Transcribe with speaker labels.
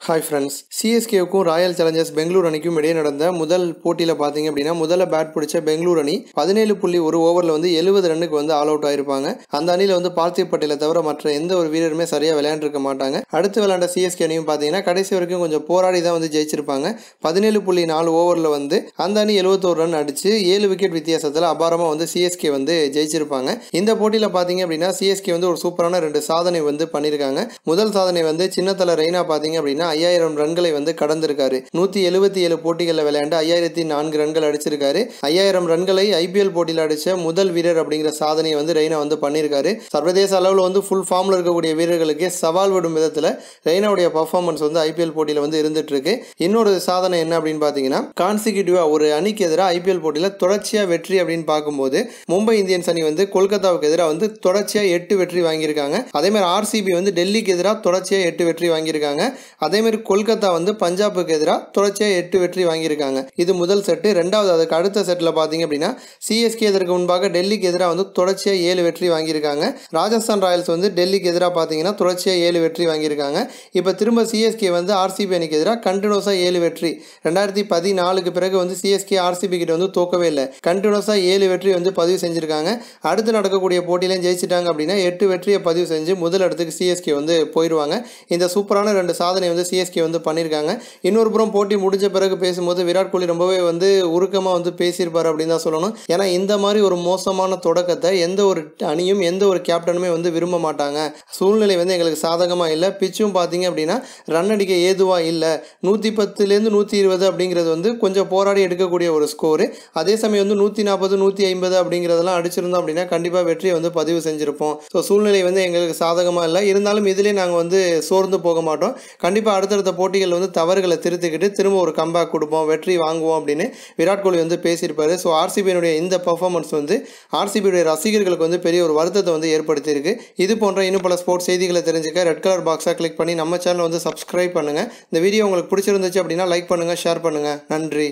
Speaker 1: Hi friends சிஎஸ்கேவுக்கும் Royal Challengers Bangalore அணிக்கும் இடையே நடந்த முதல் போட்டியில் பார்த்தீங்க அப்படின்னா முதல்ல பேட் பிடிச்ச பெங்களூர் அணி பதினேழு புள்ளி ஒரு ஓவரில் வந்து எழுபது ரன்னுக்கு வந்து ஆல் அவுட் ஆயிருப்பாங்க. அந்த அணியில் வந்து பார்த்திவ் பட்டேலை தவிர மற்ற எந்த ஒரு வீரருமே சரியாக விளையாண்டுருக்க மாட்டாங்க. அடுத்து விளையாண்ட சிஎஸ்கே அணியும் பார்த்தீங்கன்னா கடைசி வரைக்கும் கொஞ்சம் போராடி தான் வந்து ஜெயிச்சிருப்பாங்க. பதினேழு புள்ளி நாலு ஓவரில் வந்து அந்த அணி எழுபத்தோரு ரன் அடித்து ஏழு விக்கெட் வித்தியாசத்தில் அபாரமாக வந்து சிஎஸ்கே வந்து ஜெயிச்சிருப்பாங்க. இந்த போட்டியில் பார்த்தீங்க அப்படின்னா சிஎஸ்கே வந்து ஒரு சூப்பரான ரெண்டு சாதனை வந்து பண்ணியிருக்காங்க முதல் சாதனை வந்து சின்னத்தல ரெய்னா பார்த்தீங்க அப்படின்னா ஐயாயிரம் ரன்களை வந்து கடந்திருக்காரு. நூற்றி எழுபத்தி ஏழு போட்டிகளில் விளையாண்டு ஐயாயிரத்தி நான்கு ரன்கள் அடிச்சிருக்காரு. ஐயாயிரம் ரன்களை ஐபிஎல் போட்டியில் அடித்த முதல் வீரர் அப்படிங்கிற சாதனையை வந்து ரெய்னா வந்து பண்ணியிருக்காரு சர்வதேச அளவில் வந்து ஃபுல் ஃபார்மில் இருக்கக்கூடிய வீரர்களுக்கே சவால் விடும் விதத்தில் ரெய்னாவுடைய பர்ஃபார்மன்ஸ் வந்து ஐபிஎல் போட்டியில் வந்து இருந்துட்டு இருக்கு இன்னொரு சாதனை என்ன அப்படின்னு பார்த்தீங்கன்னா கான்சிக்யூட்டிவா ஒரு அணிக்கு எதிராக ஐபிஎல் போட்டியில் தொடர்ச்சியாக வெற்றி அப்படின்னு பார்க்கும்போது மும்பை இந்தியன்ஸ் அணி வந்து கொல்கத்தாவுக்கு எதிராக வந்து தொடர்ச்சியாக எட்டு வெற்றி வாங்கியிருக்காங்க. அதே மாதிரி ஆர்சிபி வந்து டெல்லிக்கு எதிராக தொடர்ச்சியாக எட்டு வெற்றி வாங்கியிருக்காங்க. அதே மாதிரி கொல்கத்தா வந்து பஞ்சாபுக்கு எதிராக தொடர்ச்சியாக எட்டு வெற்றி வாங்கியிருக்காங்க. இது முதல் செட்டு ரெண்டாவது அதுக்கு அடுத்த செட்டில் பார்த்தீங்க அப்படின்னா சிஎஸ்கே இதற்கு முன்பாக டெல்லிக்கு எதிராக வந்து தொடர்ச்சியாக ஏழு வெற்றி வாங்கியிருக்காங்க. ராஜஸ்தான் ராயல்ஸ் வந்து டெல்லிக்கு எதிராக பார்த்தீங்கன்னா தொடர்ச்சியாக ஏழு வெற்றி வாங்கியிருக்காங்க. இப்போ திரும்ப சிஎஸ்கே வந்து ஆர்சிபி அணிக்கு எதிராக கண்டினியூஸாக ஏழு வெற்றி. ரெண்டாயிரத்தி பதினாலுக்கு பிறகு வந்து சிஎஸ்கே ஆர்சிபி கிட்ட வந்து தோக்கவே இல்லை. கண்டினியூஸாக ஏழு வெற்றி வந்து பதிவு செஞ்சுருக்காங்க. அடுத்து நடக்கக்கூடிய போட்டியிலையும் ஜெயிச்சிட்டாங்க அப்படின்னா எட்டு வெற்றியை பதிவு செஞ்சு முதல் இடத்துக்கு சிஎஸ்கே வந்து போயிடுவாங்க இந்த சூப்பரான ரெண்டு சாதனை வந்து சிஎஸ்கே வந்து பண்ணியிருக்காங்க இன்னொரு புறம் போட்டி முடிஞ்ச பிறகு பேசும்போது விராட் கோலி ரொம்பவே வந்து உருக்கமாக வந்து பேசியிருப்பார் அப்படின்னு தான் சொல்லணும். ஏன்னா இந்த மாதிரி ஒரு மோசமான தொடக்கத்தை எந்த ஒரு அணியும் எந்த ஒரு கேப்டனுமே வந்து விரும்ப மாட்டாங்க. சூழ்நிலை வந்து எங்களுக்கு சாதகமாக இல்லை. பிச்சும் பார்த்தீங்க அப்படின்னா ரன் அடிக்க ஏதுவாக இல்லை. நூற்றி பத்துலேருந்து நூற்றி இருபது அப்படிங்கிறது வந்து கொஞ்சம் போராடி எடுக்கக்கூடிய ஒரு ஸ்கோரு அதே சமயம் வந்து நூற்றி நாற்பது நூற்றி ஐம்பது அப்படிங்கிறதெல்லாம் அடிச்சிருந்தோம் அப்படின்னா கண்டிப்பாக வெற்றியை வந்து பதிவு செஞ்சுருப்போம். ஸோ சூழ்நிலை வந்து எங்களுக்கு சாதகமாக இல்லை. இருந்தாலும் இதிலே நாங்கள் வந்து சோர்ந்து போக மாட்டோம். கண்டிப்பாக அடுத்தடுத்த போட்டிகள் வந்து தவறுகளை திருத்திக்கிட்டு திரும்ப ஒரு கம்பேக் கொடுப்போம் வெற்றி வாங்குவோம் அப்படின்னு விராட் கோலி வந்து பேசியிருப்பார். ஸோ ஆர்சிபியினுடைய இந்த பர்ஃபார்மன்ஸ் வந்து ஆர்சிபியுடைய ரசிகர்களுக்கு வந்து பெரிய ஒரு வருத்தத்தை வந்து ஏற்படுத்தியிருக்கு. இது போன்ற இன்னும் பல ஸ்போர்ட்ஸ் செய்திகளை தெரிஞ்சுக்க ரெட் கலர் பாக்ஸாக கிளிக் பண்ணி நம்ம சேனலை வந்து சப்ஸ்கிரைப் பண்ணுங்கள் இந்த வீடியோ உங்களுக்கு பிடிச்சிருந்துச்சு அப்படின்னா லைக் பண்ணுங்கள் ஷேர் பண்ணுங்கள் நன்றி.